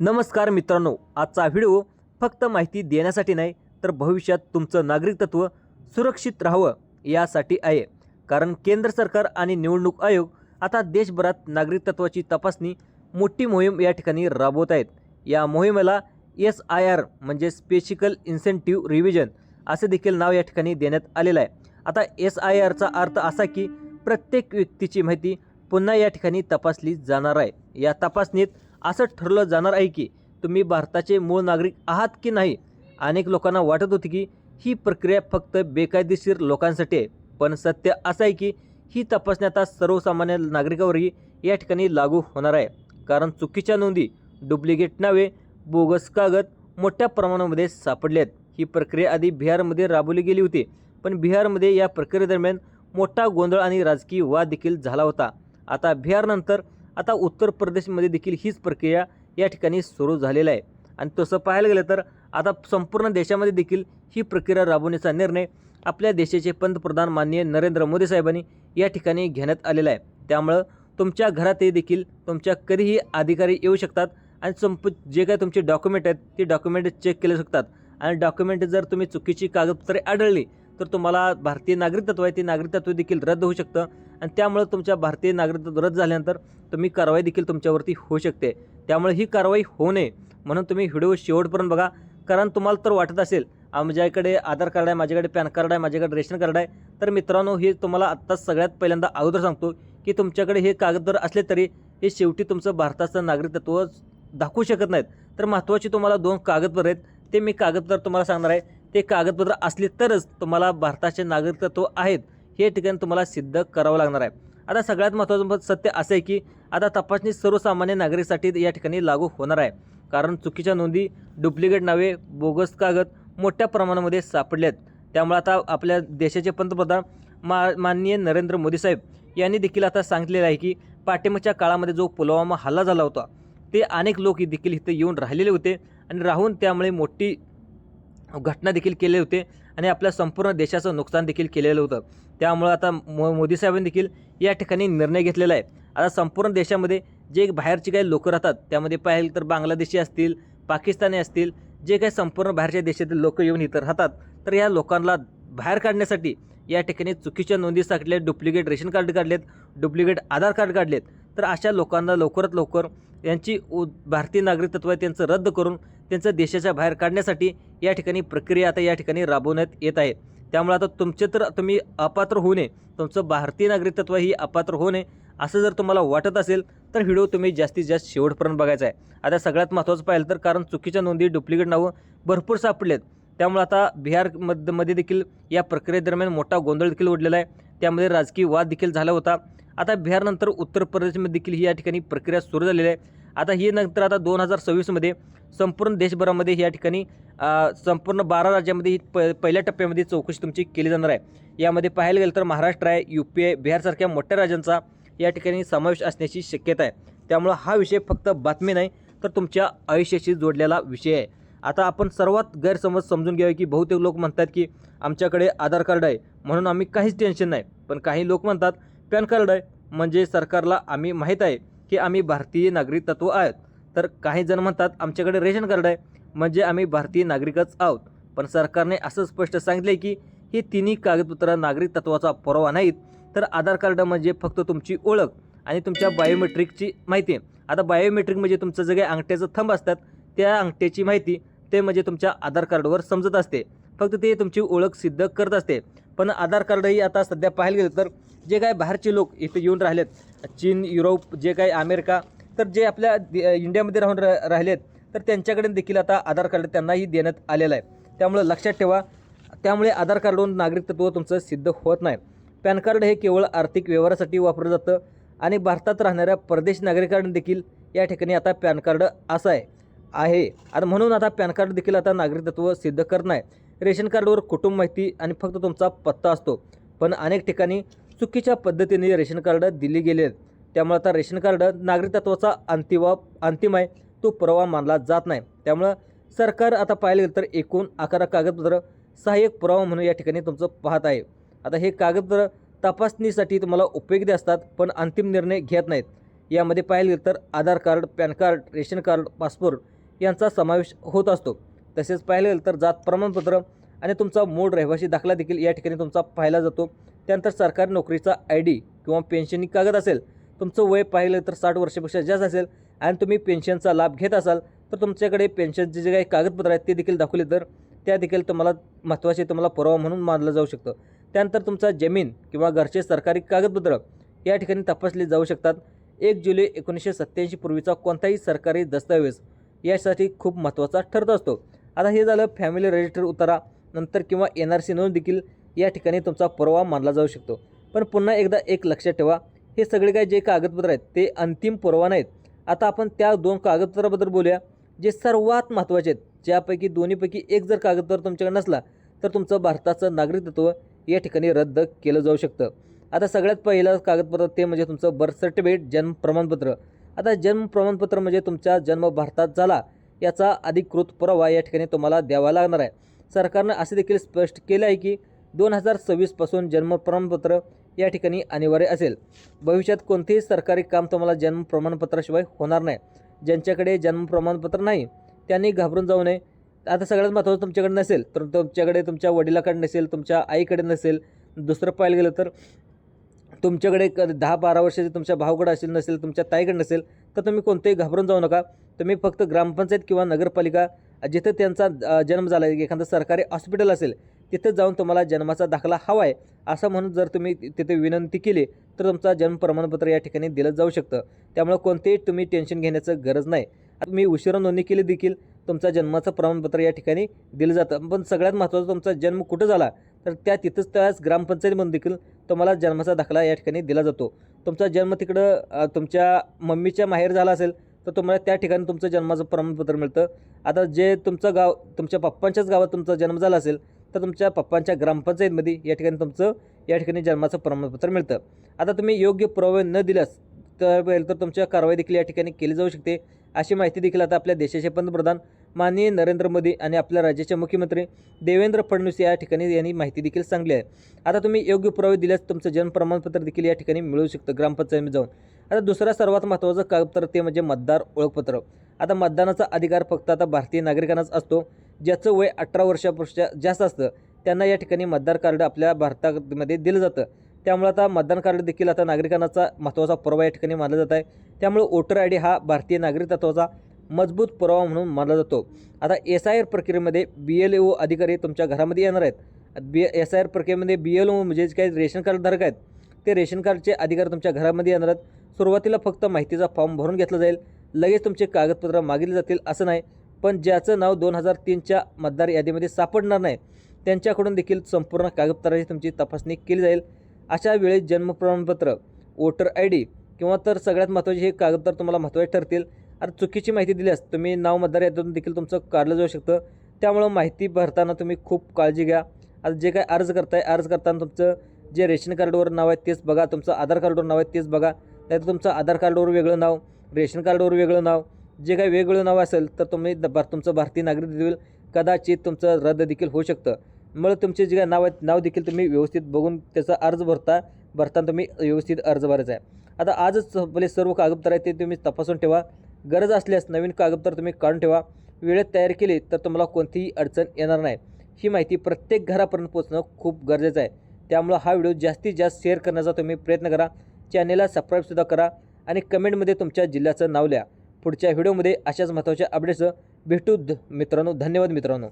नमस्कार मित्रांनो आजचा व्हिडिओ फक्त माहिती देण्यासाठी नाही तर भविष्यात तुमचं नागरिकत्व सुरक्षित राहावं यासाठी आहे. कारण केंद्र सरकार आणि निवडणूक आयोग आता देशभरात नागरिकत्वाची तपासणी मोठी मोहीम या ठिकाणी राबवत आहेत. या मोहिमेला एस आय आर म्हणजे स्पेशिकल इन्सेंटिव्ह रिव्हिजन असे देखील नाव या ठिकाणी देण्यात आलेलं आहे. आता एस आय आरचा अर्थ असा की प्रत्येक व्यक्तीची माहिती पुन्हा या ठिकाणी तपासली जाणार आहे. या तपासणीत असं ठरलं जाणार आहे की तुम्ही भारताचे मूळ नागरिक आहात की नाही? अनेक लोकांना वाटत होती की ही प्रक्रिया फक्त बेकायदेशीर लोकांसाठी आहे. पण सत्य असं आहे की ही तपासणी आता सर्वसामान्य नागरिकावरही या ठिकाणी लागू होणार आहे. कारण चुकीच्या नोंदी डुप्लिकेट नावे बोगस कागद मोठ्या प्रमाणामध्ये सापडले आहेत. ही प्रक्रिया आधी बिहारमध्ये राबवली गेली होती. पण बिहारमध्ये या प्रक्रियेदरम्यान मोठा गोंधळ आणि राजकीय वाद देखील झाला होता. आता बिहारनंतर आता उत्तर प्रदेशमध्ये देखील हीच प्रक्रिया या ठिकाणी सुरू झालेला आहे. आणि तसं पाहायला गेलं तर आता संपूर्ण देशामध्ये देखील ही प्रक्रिया राबवण्याचा निर्णय आपल्या देशाचे पंतप्रधान माननीय नरेंद्र मोदी साहेबांनी या ठिकाणी घेण्यात आलेला आहे. त्यामुळं तुमच्या घरातही देखील तुमच्या कधीही अधिकारी येऊ शकतात आणि संप जे काही तुमचे डॉक्युमेंट आहेत ते डॉक्युमेंट चेक केले शकतात. आणि डॉक्युमेंट जर तुम्ही चुकीची कागदपत्रे आढळली तर तुम्हाला भारतीय नागरिकत्व आहे ते नागरिकत्व देखील रद्द होऊ शकतं. आणि त्यामुळं तुमच्या भारतीय नागरिकत्व रद्द झाल्यानंतर तुम्ही कारवाई देखील तुमच्यावरती होऊ शकते. त्यामुळे ही कारवाई होऊ नये म्हणून तुम्ही व्हिडिओ शेवटपर्यंत बघा. कारण तुम्हाला तर वाटत असेल माझ्याकडे आधार कार्ड आहे माझ्याकडे पॅन कार्ड आहे माझ्याकडे रेशन कार्ड आहे. तर मित्रांनो हे तुम्हाला आत्ताच सगळ्यात पहिल्यांदा अगोदर सांगतो की तुमच्याकडे हे कागद जर असले तरी हे शेवटी तुमचं भारताचं नागरिकत्व दाखवू शकत नाहीत. तर महत्त्वाची तुम्हाला दोन कागदपत्र आहेत. ते मी कागदपत्र तुम्हाला सांगणार आहे. ते कागदपत्र असले तरच तुम्हाला भारताचे नागरिकत्व आहेत हे ठिकाणी तुम्हाला सिद्ध करावं लागणार आहे. आता सगळ्यात महत्त्वाचं सत्य असं आहे की आता तपासणी सर्वसामान्य नागरिकसाठी या ठिकाणी लागू होणार आहे. कारण चुकीच्या नोंदी डुप्लिकेट नावे बोगस कागद मोठ्या प्रमाणामध्ये सापडले आहेत त्यामुळे आता आपल्या देशाचे पंतप्रधान मा माननीय नरेंद्र मोदी साहेब यांनी देखील आता सांगितलेलं आहे की पाठिंबाच्या काळामध्ये जो पुलवामा हल्ला झाला होता ते अनेक लोक देखील इथं येऊन राहिलेले होते आणि राहून त्यामुळे मोठी घटना देखील केले होते आणि आपल्या संपूर्ण देशाचं नुकसान देखील केलेलं होतं. त्यामुळं आता मो मोदी साहेबांनी देखील या ठिकाणी निर्णय घेतलेला आहे. आता संपूर्ण देशामध्ये जे बाहेरचे काही लोक राहतात त्यामध्ये पाहिलं तर बांगलादेशी असतील पाकिस्तानी असतील जे काही संपूर्ण बाहेरच्या देशातील लोक येऊन इथं राहतात तर या लोकांना बाहेर काढण्यासाठी या ठिकाणी चुकीच्या नोंदी साठल्यात डुप्लिकेट रेशन कार्ड काढलेत डुप्लिकेट आधार कार्ड काढलेत तर अशा लोकांना लवकरात लवकर यांची उ भारतीय नागरिकत्व आहे त्यांचं रद्द करून त्यांचं देशाच्या बाहेर काढण्यासाठी या ठिकाणी प्रक्रिया आता या ठिकाणी राबवण्यात येत आहे. त्यामुळे आता तुमचे तर तुम्ही अपात्र होऊ नये. तुमचं भारतीय नागरिकत्व ही अपात्र होऊ नये असं जर तुम्हाला वाटत असेल तर व्हिडिओ तुम्ही जास्तीत जास्त शेवटपर्यंत बघायचा आहे. आता सगळ्यात महत्त्वाचं पाहिलं तर कारण चुकीच्या नोंदी डुप्लिकेट नावं भरपूर सापडलेत. त्यामुळे आता बिहारमध्ये मध्ये देखील या प्रक्रियेदरम्यान मोठा गोंधळ देखील उडलेला आहे. त्यामध्ये राजकीय वाद देखील झाला होता. आता बिहारनंतर उत्तर प्रदेशमध्ये देखील ही या ठिकाणी प्रक्रिया सुरू झालेली आहे. आता हे नंतर आता दोन हजार सव्वीसमध्ये संपूर्ण देशभरामध्ये या ठिकाणी संपूर्ण बारा राज्यामध्ये ही प पहिल्या टप्प्यामध्ये चौकशी तुमची केली जाणार आहे. यामध्ये पाहायला गेलं तर महाराष्ट्र आहे यू पी आय बिहारसारख्या मोठ्या राज्यांचा या ठिकाणी समावेश असण्याची शक्यता आहे. त्यामुळं हा विषय फक्त बातमी नाही तर तुमच्या आयुष्याशी जोडलेला विषय आहे. आता आपण सर्वात गैरसमज समजून घ्यावे की बहुतेक लोक म्हणतात की आमच्याकडे आधार कार्ड आहे म्हणून आम्ही काहीच टेन्शन नाही. पण काही लोक म्हणतात पॅन कार्ड आहे म्हणजे सरकारला आम्ही माहीत आहे. की आम्ही भारतीय नागरिक तत्व आहेत. तर काही जण म्हणतात आमच्याकडे रेशन कार्ड आहे. म्हणजे आम्ही भारतीय नागरिकच आहोत. पण सरकारने असं स्पष्ट सांगितलं आहे की ही तिन्ही कागदपत्र नागरिकत्वाचा पुरावा नाहीत. तर आधार कार्ड म्हणजे फक्त तुमची ओळख आणि तुमच्या बायोमेट्रिकची माहिती. आता बायोमेट्रिक म्हणजे तुमचं जे काही अंगठ्याचं थंब असतात त्या अंगठ्याची माहिती ते म्हणजे तुमच्या आधार कार्डवर समजत असते. फक्त ते तुमची ओळख सिद्ध करत असते. पण आधार कार्डही आता सध्या पाहायला गेलं तर जे काय बाहेरचे लोक इथे येऊन राहिलेत चीन युरोप जे काही अमेरिका तर जे आपल्या दे- इंडियामध्ये राहून रा राहिलेत तर त्यांच्याकडे देखील आता आधार कार्ड त्यांनाही देण्यात आलेलं आहे. त्यामुळं लक्षात ठेवा त्यामुळे आधार कार्डवरून नागरिकत्व तुमचं सिद्ध होत नाही. पॅन कार्ड हे केवळ आर्थिक व्यवहारासाठी वापरलं जातं आणि भारतात राहणाऱ्या परदेश नागरिकांना देखील या ठिकाणी आता पॅन कार्ड असं आहे आहे. आता म्हणून आता पॅन कार्ड देखील आता नागरिकत्व सिद्ध करत नाही. रेशन कार्डवर कुटुंब माहिती आणि फक्त तुमचा पत्ता असतो. पण अनेक ठिकाणी चुकीच्या पद्धतीने रेशन कार्ड दिली गेले आहेत त्यामुळे आता रेशन कार्ड नागरिकत्वाचा अंतिवा अंतिम आहे तो पुरावा मानला जात नाही. त्यामुळं सरकार आता पाहिलं गेलं तर एकूण अकरा कागदपत्र सहाय्यक पुरावा म्हणून या ठिकाणी तुमचं पाहत आहे. आता हे कागदपत्र तपासणीसाठी तुम्हाला उपयोगी असतात पण अंतिम निर्णय घेत नाहीत. यामध्ये पाहिलं गेलं तर Aadhaar card PAN card ration card passport यांचा समावेश होत असतो. तसेच पाहिलं गेलं तर जात प्रमाणपत्र आणि तुमचा मूळ रहिवासी दाखला देखील या ठिकाणी तुमचा पाहिला जातो. त्यानंतर सरकारी नोकरीचा आय डी किंवा पेन्शनिंग कागद असेल तुमचं वय पाहिलं तर साठ वर्षापेक्षा जास्त असेल आणि तुम्ही पेन्शनचा लाभ घेत असाल तर तुमच्याकडे पेन्शनचे जे काही कागदपत्र आहेत ते देखील दाखवले तर त्या देखील तुम्हाला महत्त्वाचे तुम्हाला पुरावा म्हणून मानलं जाऊ शकतं. त्यानंतर तुमचा जमीन किंवा घरचे सरकारी कागदपत्र या ठिकाणी तपासले जाऊ शकतात. एक जुलै एकोणीसशे सत्त्याऐंशी पूर्वीचा कोणताही सरकारी दस्तऐवज यासाठी खूप महत्त्वाचा ठरत असतो. आता हे झालं फॅमिली रजिस्टर उतारा नंतर किंवा एन आर सी नोंद देखील या ठिकाणी तुमचा पुरावा मानला जाऊ शकतो. पण पुन्हा एकदा एक लक्षात ठेवा हे सगळे काही जे कागदपत्र आहेत ते अंतिम पुरावा नाहीत. आता आपण त्या दोन कागदपत्राबद्दल बोलूया जे सर्वात महत्त्वाचे आहेत ज्यापैकी दोन्हीपैकी एक जर कागदपत्र तुमच्याकडे नसला तर तुमचं भारताचं नागरिकत्व या ठिकाणी रद्द केलं जाऊ शकतं. आता सगळ्यात पहिलं कागदपत्र ते म्हणजे तुमचं बर्थ सर्टिफिकेट जन्म प्रमाणपत्र. आता जन्म प्रमाणपत्र म्हणजे तुमचा जन्म भारतात झाला याचा अधिकृत पुरावा या ठिकाणी तुम्हाला द्यावा लागणार आहे. सरकारनं असे देखील स्पष्ट केलं आहे की दोन हजार सव्वीसपासून जन्म प्रमाणपत्र या ठिकाणी अनिवार्य असेल. भविष्यात कोणतेही सरकारी काम तुम्हाला जन्म प्रमाणपत्राशिवाय होणार नाही. ज्यांच्याकडे जन्म प्रमाणपत्र नाही त्यांनी घाबरून जाऊ नये. आता सगळ्यात महत्त्वाचं तुमच्याकडे नसेल तर तुमच्याकडे तुमच्या वडिलाकडे नसेल तुमच्या आईकडे नसेल दुसरं पाहायला गेलं तर तुमच्याकडे क दहा बारा वर्षाचे तुमच्या भावाकडे असेल नसेल तुमच्या ताईकडे नसेल तर तुम्ही कोणतेही घाबरून जाऊ नका. तुम्ही फक्त ग्रामपंचायत किंवा नगरपालिका जिथं त्यांचा जन्म झाला एखादं सरकारी हॉस्पिटल असेल तिथं जाऊन तुम्हाला जन्माचा दाखला हवा आहे असं म्हणून जर तुम्ही तिथे विनंती केली तर तुमचा जन्म प्रमाणपत्र या ठिकाणी दिलं जाऊ शकतं. त्यामुळे कोणतेही तुम्ही टेन्शन घेण्याचं गरज नाही. तुम्ही उशिरा नोंदणी केली देखील तुमचा जन्माचं प्रमाणपत्र या ठिकाणी दिलं जातं. पण सगळ्यात महत्त्वाचं तुमचा जन्म कुठं झाला तर त्या तिथंच त्याच ग्रामपंचायतीमधून देखील तुम्हाला जन्माचा दाखला या ठिकाणी दिला जातो. तुमचा जन्म तिकडं तुमच्या मम्मीच्या माहेर झाला असेल तर तुम्हाला त्या ठिकाणी तुमचं जन्माचं प्रमाणपत्र मिळतं. आता जे तुमचं गाव तुमच्या पप्पांच्याच गावात तुमचा जन्म झाला असेल तर तुमच्या पप्पांच्या ग्रामपंचायतमध्ये या ठिकाणी तुमचं या ठिकाणी जन्माचं प्रमाणपत्र मिळतं. आता तुम्ही योग्य पुरावे न दिल्यास तर तर तुमच्या कारवाई देखील या ठिकाणी केली जाऊ शकते. अशी माहिती देखील आता आपल्या देशाचे पंतप्रधान माननीय नरेंद्र मोदी आणि आपल्या राज्याचे मुख्यमंत्री देवेंद्र फडणवीस या ठिकाणी यांनी माहिती देखील सांगली आहे. आता तुम्ही योग्य पुरावे दिल्यास तुमचं जन्म प्रमाणपत्र देखील या ठिकाणी मिळू शकतं ग्रामपंचायतीमध्ये जाऊन. आता दुसरा सर्वात महत्त्वाचं कागदपत्र ते म्हणजे मतदार ओळखपत्र. आता मतदानाचा अधिकार फक्त आता भारतीय नागरिकांनाच असतो ज्याचं वय अठरा वर्षापेक्षा जास्त असतं त्यांना या ठिकाणी मतदार कार्ड आपल्या भारतामध्ये दिलं जातं. त्यामुळे आता मतदान कार्ड देखील आता नागरिकांचा महत्त्वाचा पुरावा या ठिकाणी मानला जात आहे. त्यामुळे वोटर आय डी हा भारतीय नागरिकत्वाचा मजबूत पुरावा म्हणून मानला जातो. आता एस आय आर प्रक्रियेमध्ये बी एल ओ अधिकारी तुमच्या घरामध्ये येणार आहेत. बी एस आय आर प्रक्रियेमध्ये बी एल ओ म्हणजे जे काही रेशन कार्ड धारक आहेत ते रेशन कार्डचे अधिकारी तुमच्या घरामध्ये येणार आहेत. सुरुवातीला फक्त माहितीचा फॉर्म भरून घेतला जाईल. लगेच तुमचे कागदपत्र मागितले जातील असं नाही पण ज्याचं नाव दोन हजार तीनच्या मतदार यादीमध्ये सापडणार नाही त्यांच्याकडून देखील संपूर्ण कागदपत्राची तुमची तपासणी केली जाईल. अशा वेळी जन्म प्रमाणपत्र वोटर आय डी किंवा तर सगळ्यात महत्त्वाचे हे कागदपत्र तुम्हाला महत्त्वाचे ठरतील. आणि चुकीची माहिती दिल्यास तुम्ही नाव मतदार यादीतून देखील तुमचं काढलं जाऊ शकतं. त्यामुळं माहिती भरताना तुम्ही खूप काळजी घ्या. आता जे काय अर्ज करताय अर्ज करताना तुमचं जे रेशन कार्डवर नाव आहे तेच बघा तुमचं आधार कार्डवर नाव आहे तेच बघा. नाहीतर तुमचं आधार कार्डवर वेगळं नाव रेशन कार्डवर वेगळं नाव जे काही वेगवेगळं नाव असेल तर तुम्ही द- भार- तुमचं भारतीय नागरिक देखील कदाचित तुमचं रद्द देखील होऊ शकतं. मग तुमचे जे काही नाव आहेत नाव देखील तुम्ही व्यवस्थित बघून त्याचा अर्ज भरता भरताना तुम्ही व्यवस्थित अर्ज भरायचा आहे. आता आजच आपले सर्व कागदपत्र आहेत ते तुम्ही तपासून ठेवा. गरज असल्यास नवीन कागदपत्र तुम्ही काढून ठेवा. वेळेत तयार केली तर तुम्हाला कोणतीही अडचण येणार नाही. ही माहिती प्रत्येक घरापर्यंत पोचणं खूप गरजेचं आहे. त्यामुळं हा व्हिडिओ जास्तीत जास्त शेअर करण्याचा तुम्ही प्रयत्न करा. चॅनेलला सबस्क्राईबसुद्धा करा आणि कमेंटमध्ये तुमच्या जिल्ह्याचं नाव लिहा. पुढच्या व्हिडिओमध्ये अशाच महत्त्वाच्या अपडेट्स भेटू. द मित्रांनो धन्यवाद मित्रांनो.